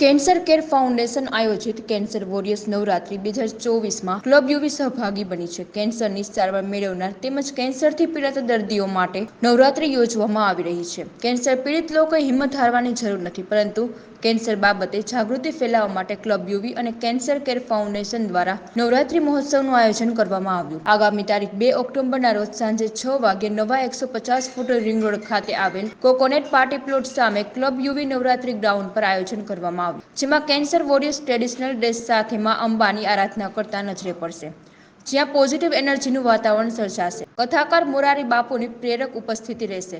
Cancer care foundation આયોજિત cancer warriors Navratri બે હજાર ચોવીસમાં ક્લબ યુવી સહભાગી બની છે. કેન્સરની સારવાર મેળવનાર તેમજ કેન્સરથી પીડાતા દર્દીઓ માટે નવરાત્રી યોજવામાં આવી રહી છે. કેન્સર પીડિત લોકોએ હિંમત હારવાની જરૂર નથી, પરંતુ કેન્સર બાબતે જાગૃતિ ફેલાવવા માટે ક્લબ યુવી અને કેન્સર કેર ફાઉન્ડેશન દ્વારા નવરાત્રી મહોત્સવનું આયોજન કરવામાં આવ્યું. આગામી તારીખ બે ઓક્ટોબરના રોજ સાંજે છ વાગે નવા એકસો પચાસ ફૂટ રિંગ રોડ ખાતે આવેલ કોકોનેટ પાર્ટી પ્લોટ સામે ક્લબ યુવી નવરાત્રી ગ્રાઉન્ડ પર આયોજન કરવામાં આવ્યું, જેમાં કેન્સર વોરિયર્સ ટ્રેડિશનલ ડ્રેસ સાથે માં અંબાની આરાધના કરતા નજરે પડશે, જ્યાં પોઝિટિવ એનર્જીનું વાતાવરણ સર્જાશે. કથાકાર મોરારી બાપુની પ્રેરક ઉપસ્થિતિ રહેશે.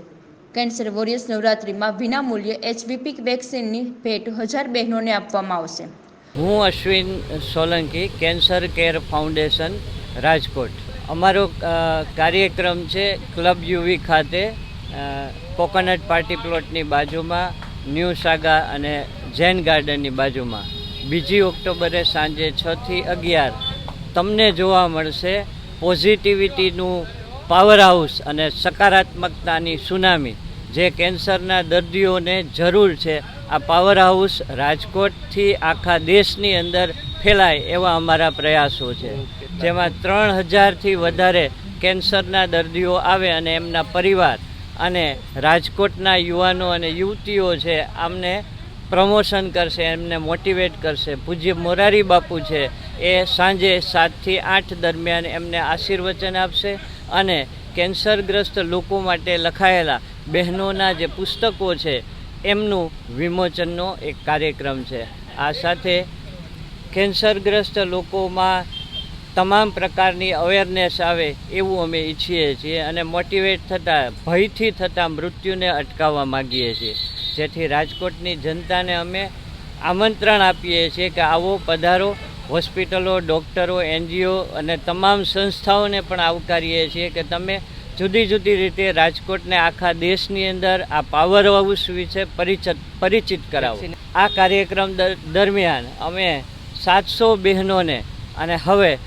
કેન્સર વોરિયર્સ નવરાત્રીમાં વિનામૂલ્યે એચબીપી વેક્સિનની ભેટ હજાર બહેનોને આપવામાં આવશે. હું Ashwin Solanki, cancer care foundation, Rajkot. અમારો કાર્યક્રમ છે ક્લબ યુવી ખાતે કોકોનટ પાર્ટી પ્લોટની બાજુમાં, ન્યૂ સાગા અને જૈન ગાર્ડનની બાજુમાં. બીજી ઓક્ટોબરે સાંજે છથી અગિયાર તમને જોવા મળશે પોઝિટિવિટીનું પાવર હાઉસ અને સકારાત્મકતાની સુનામી. જે કેન્સરના દર્દીઓને જરૂર છે આ પાવર હાઉસ રાજકોટથી આખા દેશની અંદર ફેલાય એવા અમારા પ્રયાસો છે. જેમાં ત્રણ હજારથી વધારે કેન્સરના દર્દીઓ આવે અને એમના પરિવાર અને રાજકોટના યુવાનો અને યુવતીઓ છે આમને પ્રમોશન કરશે એમને મોટિવેટ કરશે. પૂજ્ય મોરારી બાપુ છે એ સાંજે સાતથી આઠ દરમિયાન એમને આશીર્વચન આપશે અને કેન્સરગ્રસ્ત લોકો માટે લખાયેલા બહેનોના જે પુસ્તકો છે, એમનું વિમોચનનો એક કાર્યક્રમ છે. આ સાથે કેન્સરગ્રસ્ત લોકોમાં તમામ પ્રકારની અવેરનેસ આવે એવું અમે ઈચ્છીએ છીએ અને મોટિવેટ થતાં, ભયથી થતાં મૃત્યુને અટકાવવા માગીએ છીએ. જેથી રાજકોટની જનતાને અમે આમંત્રણ આપીએ છીએ કે આવો પધારો હોસ્પિટલો, ડૉક્ટરો, એનજીઓ અને તમામ સંસ્થાઓને પણ આવકારીએ છીએ કે તમે જુદી જુદી રીતે રાજકોટને આખા દેશની અંદર આ પાવર હાઉસ વિશે પરિચિત પરિચિત કરાવો. આ કાર્યક્રમ દર- દરમિયાન અમે સાતસો બહેનોને અને હવે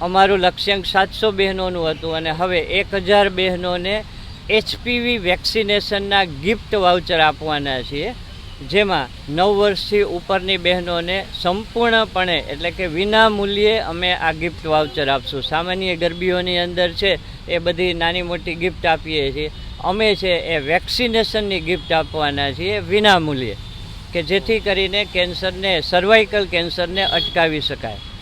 અમારું લક્ષ્યાંક સાતસો બહેનોનું હતું અને હવે એક હજાર બહેનોને એચપીવી વેક્સિનેશનના ગિફ્ટ વાઉચર આપવાના છીએ. જેમાં નવ વર્ષથી ઉપરની બહેનોને સંપૂર્ણપણે એટલે કે વિના મૂલ્યે અમે આ ગિફ્ટ વાઉચર આપશું. સામાન્ય ગરબીઓની અંદર છે, એ બધી નાની મોટી ગિફ્ટ આપીએ છીએ. અમે છે, એ વેક્સિનેશનની ગિફ્ટ આપવાના છીએ વિના મૂલ્યે કે જેથી કરીને કેન્સરને સર્વાઇકલ કેન્સરને અટકાવી શકાય.